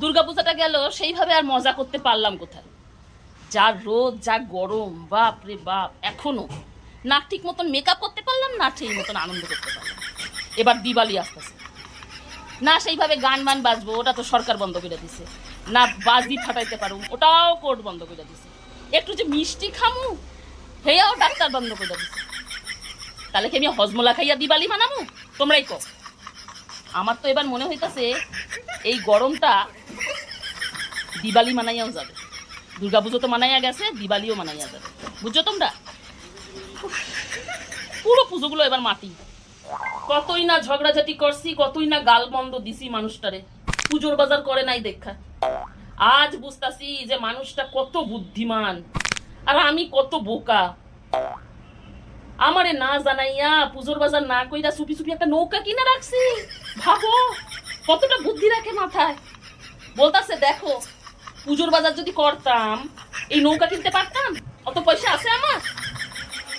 দুর্গাপূজাটা গেল, সেইভাবে আর মজা করতে পারলাম কোথায়? যা রোদ, যা গরম, বাপ রে বাপ, এখনও। না ঠিক মতন মেকআপ করতে পারলাম, না ঠিক মতন আনন্দ করতে পারলাম। এবার দিওয়ালি আসতেছে। না সেইভাবে গান মান বাজবো, ওটা তো সরকার বন্ধ করে দিছে। না বাজি ফাটাইতে পারুম, ওটাও কোর্ট বন্ধ করে দিছে। একটু যে মিষ্টি খামু, হেয়াও ডাক্তার বন্ধ করে দিছে। তাহলে কি আমি হজমলা খাইয়া দিবালি মানামু? তোমরাই কো আমার তো এবার মনে হইতাছে এই গরমটা দিবালি মানাইয়াও যাবে। দুর্গাপুজো তো মানাইয়া গেছে, দিবালিও মানাইয়া যাবে। বুঝছ তোমরা? পুরো পুজোগুলো এবার মাটি। কতই না ঝগড়াঝাটি করছি, কতই না গাল বন্ধ দিছি মানুষটারে। পুজোর বাজার করে নাই দেখা। আজ বুঝতাছি যে মানুষটা কত বুদ্ধিমান, আর আমি কত বোকা। আমারে না জানাইয়া পুজোর বাজার না কইরা সুপি সুপি একটা নৌকা কিনে রাখছি। ভাবো কতটা বুদ্ধি রাখে মাথায়। বলতাছে দেখো পুজোর বাজার যদি করতাম এই নৌকা কিনতে পারতাম? অত পয়সা আছে আমার?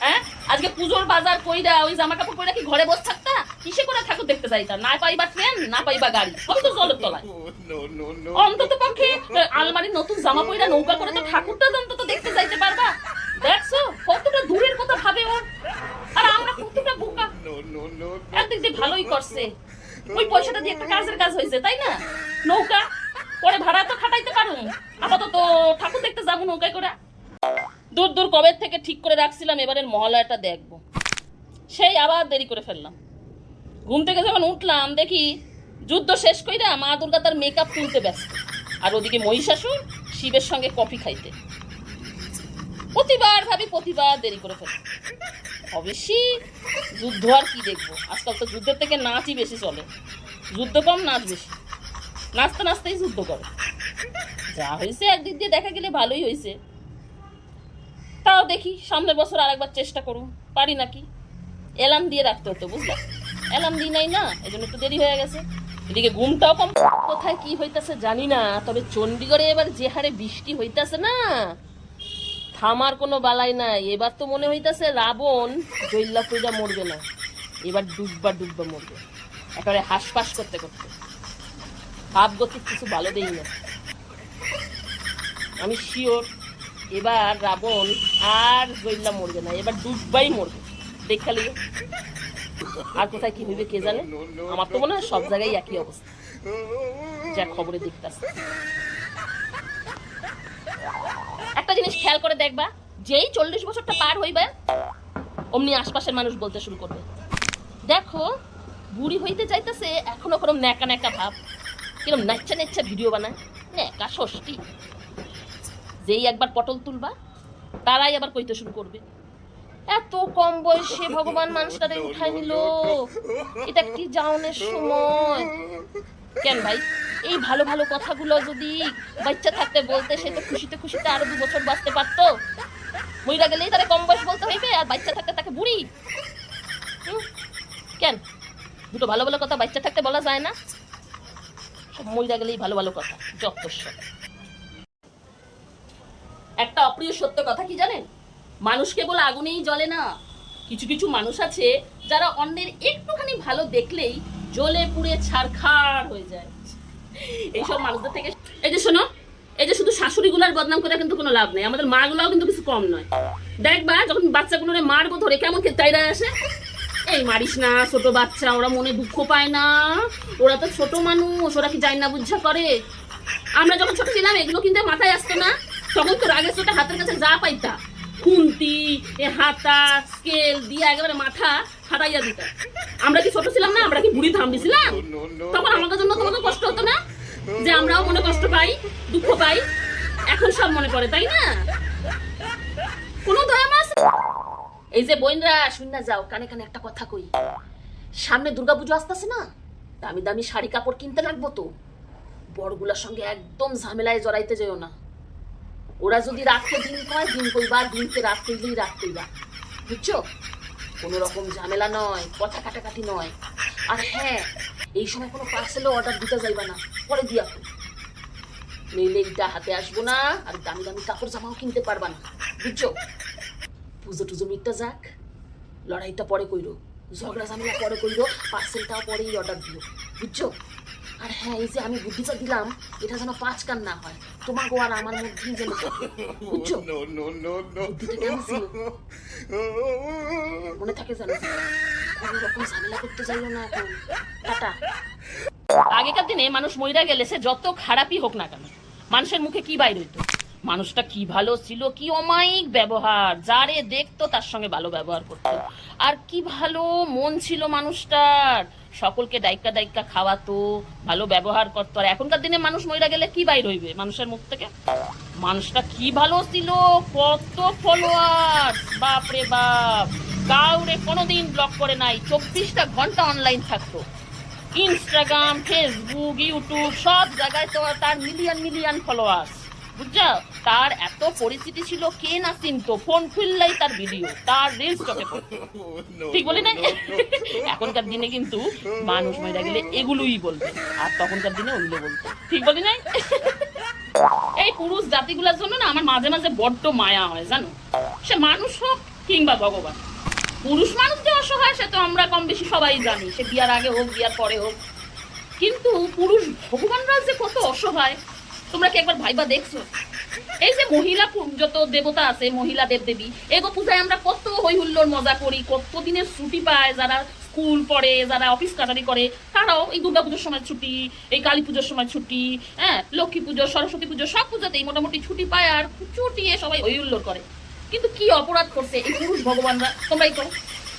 হ্যাঁ? আজকে পুজোর বাজার কইরা ওই জামা কাপড় কইরা কি ঘরে বসে থাকতা? কিসে করে ঠাকুর দেখতে যাইতাম না পাইবা ট্রেন না পাইবা গাড়ি। কত জলের তলায়. অন্তত পক্ষে আলমারির নতুন জামা পইরা নৌকা করে তো ঠাকুরটা তো অন্তত দেখতে যাইতে পারবা। দেখছ কতটা দূরের কথা ভাবে ওর আর আমরা কতটা বোকা. একদিক দিয়ে ভালোই করছে। ওই পয়সাটা দিয়ে একটা কাজের কাজ হয়েছে তাই না? নৌকা পরে ভাড়া তো খাটাইতে আপাতত ঠাকুর দেখতে যাব নৌকায় করে। দূর দূর কবে থেকে ঠিক করে রাখছিলাম এবারের মহালয়াটা দেখব। সেই আবার দেরি করে ফেললাম। ঘুম থেকে যখন উঠলাম দেখি যুদ্ধ শেষ কইরা মা দুর্গা তার মেকআপ তুলতে ব্যস্ত। আর ওদিকে মহিষাসুর শিবের সঙ্গে কফি খাইতে। প্রতিবার ভাবি প্রতিবার দেরি করে ফেলি অবশ্যই যুদ্ধ আর কি দেখব? আজকাল তো যুদ্ধের থেকে নাচই বেশি চলে। যুদ্ধ কম, নাচ বেশি। নাচতে নাচতেই যুদ্ধ করে। যা হয়েছে একদিক দিয়ে দেখা গেলে ভালোই হয়েছে। তাও দেখি, সামনের বছর আরেকবার চেষ্টা করুন পারি নাকি? অ্যালার্ম দিয়ে রাখতে হতো, বুঝলা? অ্যালার্ম দিই নাই না এই জন্য একটু দেরি হয়ে গেছে। এদিকে ঘুমটাও কম। কোথায় কি হইতাছে জানি না, তবে চণ্ডীগড়ে এবার যে হারে বৃষ্টি হইতাছে না থামার কোনো বালাই নাই। এবার তো মনে হইতাছে রাবণ জৈল্লা পূজা মরবে না। এবার ডুববা ডুববা মরবে। একেবারে হাসপাস করতে করতে। ভাবগতিক কিছু ভালো দেই না। আমি শিওর এবার রাবণ আর জৈল্লা মরবে না। এবার ডুববাই মরবে। দেখালি আর কোথায় কি হইবে কে জানে? আমার তো মনে হয় সব জায়গায় একই অবস্থা। যা খবরে দেখতাছে। জিনিস খেয়াল করে দেখবা, যেই চল্লিশ বছরটা পার হইবে, অমনি আশপাশের মানুষ বলতে শুরু করবে। দেখো, বুড়ি হইতে চাইতেছে এখনও কোনো ন্যাকা ন্যাকা ভাব। কিরম নাচ্ছা নেচ্ছা ভিডিও বানায়। ন্যাকা ষষ্ঠী। যেই একবার পটল তুলবা, তারাই আবার কইতে শুরু করবে। এত কম বয়সে ভগবান মানুষটারে উঠাই নিল। এটা কি জাউনের সময়? কেন ভাই? এই ভালো ভালো কথাগুলো যদি বাচ্চা থাকতে বলতে, সে তো খুশিতে খুশিতে আরও দু বছর বাঁচতে পারতো। মহিলা গেলেই তারা কম বয়স বলতে হইবে, আর বাচ্চা থাকতে তাকে বুড়ি? কেন? দুটো ভালো ভালো কথা বাচ্চা থাকতে বলা যায় না। সব মহিলা গেলেই ভালো ভালো কথা যত একটা অপ্রিয় সত্য কথা কি জানেন? মানুষ কেবল আগুনেই জ্বলে না। কিছু কিছু মানুষ আছে যারা অন্যের একটুখানি ভালো দেখলেই জ্বলে পুড়ে ছারখার হয়ে যায়। এইসব মানুষদের থেকে এই যে শোনো, এই যে শুধু শাশুড়িগুলার বদনাম করে কিন্তু কোনো লাভ নেই, আমাদের মাগুলাও কিন্তু কিছু কম নয়। দেখবা যখন বাচ্চাগুলোরে মারবো ধরে কেমন খেতাইরা আসে? এই মারিস না, ছোট বাচ্চা, ওরা মনে দুঃখ পায় না। ওরা তো ছোট মানুষ, ওরা কি যায় না বুঝা করে? আমরা যখন ছোট ছিলাম, এগুলো কিন্তু মাথায় আসতো না। তখন তো রাগের চোটে হাতের কাছে যা পাইতা। খুন্তি এ হাতা স্কেল দিয়ে একেবারে মাথা ফাটাইয়া দিতা। আমরা কি ছোট ছিলাম না? আমরা কি বুড়ি থামবি ছিলাম? No, no, তখন আমাদের জন্য তোমাকে কষ্ট হতো না? যে আমরাও মনে কষ্ট পাই দুঃখ পাই। এখন সব মনে পড়ে তাই না? কোনো দয়া মাস? এই যে বোনরা শুন না যাও কানে কানে একটা কথা কই। সামনে দুর্গাপুজো আসতেছে না? দামি দামি শাড়ি কাপড় কিনতে লাগবো তো। বড়গুলার সঙ্গে একদম ঝামেলায় জড়াইতে যেও না। ওরা যদি রাখতে দিন কয়, দিন কইবা, দিনকে রাত কইলেই রাত কইবা বুঝছ? কোনো রকম ঝামেলা নয়, কথা কাটাকাটি নয়। আর হ্যাঁ এই সময় কোনো পার্সেলও অর্ডার দিতে যাইবা না, পরে দিয়া নইলে এইটা হাতে আসব না, আর দামি দামি কাপড় জামাও কিনতে পারবা না, বুঝছ? পুজো টুজো মিটটা যাক, লড়াইটা পরে কইরো, ঝগড়া ঝামেলা পরে কইরো পার্সেলটাও পরেই অর্ডার দিও, বুঝছ? আর হ্যাঁ এই যে আমি বুদ্ধিটা দিলাম এটা যেন পাঁচ কান না হয়। তোমাকে আর আমার মধ্যে যেন বুঝছ. বুদ্ধিটা কেমন ছিল? মনে থাকে জানো কোনো রকম ঝামেলা করতে চাইলো না এখন। টাটা। আগেকার দিনে মানুষ মহিলা গেলে সে যত খারাপই হোক না কেন মানুষের মুখে কি বাইর হইতো? মানুষটা কি ভালো ছিল, কি অমায়িক ব্যবহার, যারে দেখতো তার সঙ্গে ভালো ব্যবহার করতো। আর কি ভালো মন ছিল মানুষটার। সকলকে ডাইকা ডাইকা খাওয়াতো, ভালো ব্যবহার করতো। আর এখনকার দিনে মানুষ মহিলা গেলে কি বাইর হইবে মানুষের মুখ থেকে? মানুষটা কি ভালো ছিল? কত ফলোয়ার বাপরে বাপ! কাউরে কোনোদিন ব্লক করে নাই। চব্বিশটা ঘণ্টা অনলাইন থাকতো। ইনস্টাগ্রাম ফেসবুক ইউটিউব সব জায়গায় তো তার মিলিয়ন মিলিয়ন ফলোয়ার্স বুঝছ? তার এত পরিস্থিতি ছিল কে না চিনতো। ফোন খুললেই তার ভিডিও তার রিলস চোখে ঠিক বলি না. এখনকার দিনে কিন্তু মানুষ মহিলা গেলে এগুলোই বলবে আর তখনকার দিনে ওগুলো বলতো। ঠিক বলি না এই পুরুষ জাতিগুলোর জন্য না আমার মাঝে মাঝে বড্ড মায়া হয় জানো? সে মানুষ হোক কিংবা ভগবান। পুরুষ মানুষ যে অসহায় সে তো আমরা কম বেশি সবাই জানি। সে বিয়ার আগে হোক বিয়ার পরে হোক। কিন্তু পুরুষ ভগবানরা যে কত অসহায় তোমরা কি একবার ভাইবা দেখছ? এই যে মহিলা যত দেবতা আছে, মহিলা দেবদেবী এগো পূজায় আমরা কত হই হুল্লোর মজা করি, কত দিনের ছুটি পায় যারা স্কুল পড়ে, যারা অফিস কাটারি করে, তারাও এই দুর্গা পুজোর সময় ছুটি, এই কালী পুজোর সময় ছুটি হ্যাঁ লক্ষ্মী পুজো, সরস্বতী পুজো, সব পুজোতেই মোটামুটি ছুটি পায় আর ছুটিয়ে সবাই হই হুল্লোর করে। কিন্তু কি অপরাধ করছে এই পুরুষ ভগবানরা? তোমরাই তো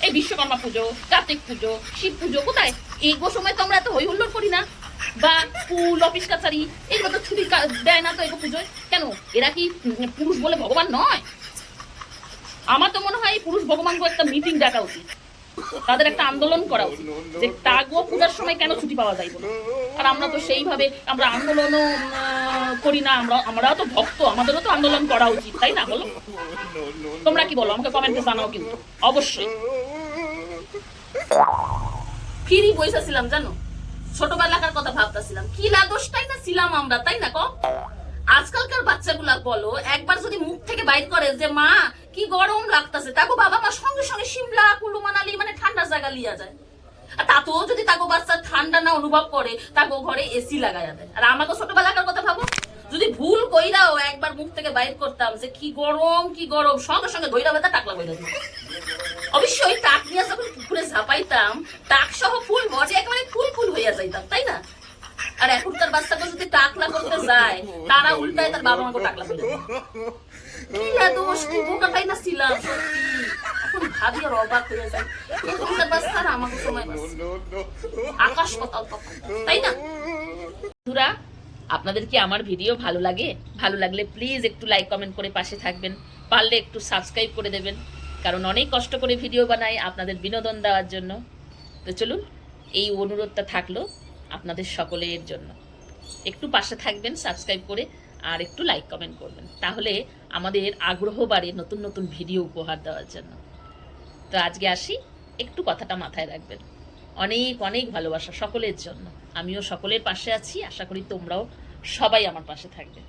এই বিশ্বকর্মা পুজো, কার্তিক পুজো, শিব পুজো, কোথায়? এই সময় তো আমরা এত হই হুল্লোড় করি না। বা স্কুল অফিস কাছারি এগুলো তো ছুটি দেয় না তো এগো পুজোয়। কেন? এরা কি পুরুষ বলে ভগবান নয়? আমার তো মনে হয় এই পুরুষ ভগবানকে একটা মিটিং ডাকা উচিত। তাদের একটা আন্দোলন করা উচিত, যে তাগো পূজার সময় কেন ছুটি পাওয়া যায় আর আমরা তো সেইভাবে, আমরা আন্দোলনও করি না, আমরা, আমরাও তো ভক্ত, আমাদেরও তো আন্দোলন করা উচিত, তাই না বলো? তোমরা কি বলো, আমাকে কমেন্টে জানাও কিন্তু, অবশ্যই। ফিরি বইসাছিলাম জানো? ছোটবেলাকার কথা ভাবতেছিলাম। কি লাদোষটাই না ছিলাম আমরা, তাই না ক আজকালকার বাচ্চাগুলা বলো, একবার যদি মুখ থেকে বাইর করে যে, মা, কি গরম লাগতাছে। তাকে বাবা মা সঙ্গে সঙ্গে সিমলা কুলু মানালি মানে ঠান্ডা জায়গা লিয়া যায়। আর তাতেও যদি তাকে বাচ্চা ঠান্ডা না অনুভব করে তাকে ঘরে এসি লাগাইয়া দেয়। আর আমাকে ছোটবেলাকার কথা ভাবো। যদি ভুল কইরাও একবার মুখ থেকে বাইর করতাম যে কি গরম কি গরম, সঙ্গে সঙ্গে দইরা বেতা টাকলা বইরা অবশ্যই টাক নিয়ে যখন পুকুরে ঝাপাইতাম টাক সহ ফুল বডি একেবারে ফুল ফুল হইয়া যাইতাম, তাই না? আর এখনকার বাচ্চাকে যদি টাকলা করতে যায়, তারা উল্টায় তার বাবা মাকে টাকলা করে। কি দোষ, কি বোকাটাই না ছিলাম এখন ভাবি আর অবাক হয়ে যায় এখনকার বাচ্চারা আমাকে সময়. আকাশ পাতাল, তাই না? বন্ধুরা আপনাদের কি আমার ভিডিও ভালো লাগে? ভালো লাগলে প্লিজ একটু লাইক কমেন্ট করে পাশে থাকবেন। পারলে একটু সাবস্ক্রাইব করে দেবেন। কারণ অনেক কষ্ট করে ভিডিও বানাই আপনাদের বিনোদন দেওয়ার জন্য। তো চলুন, এই অনুরোধটা থাকল আপনাদের সকলের জন্য। একটু পাশে থাকবেন সাবস্ক্রাইব করে, আর একটু লাইক কমেন্ট করবেন। তাহলে আমাদের আগ্রহ বাড়ে নতুন নতুন ভিডিও উপহার দেওয়ার জন্য। তো আজকে আসি, একটু কথাটা মাথায় রাখবেন। অনেক অনেক ভালোবাসা সকলের জন্য। আমিও সকলের পাশে আছি। আশা করি তোমরাও সবাই আমার পাশে থাকবে।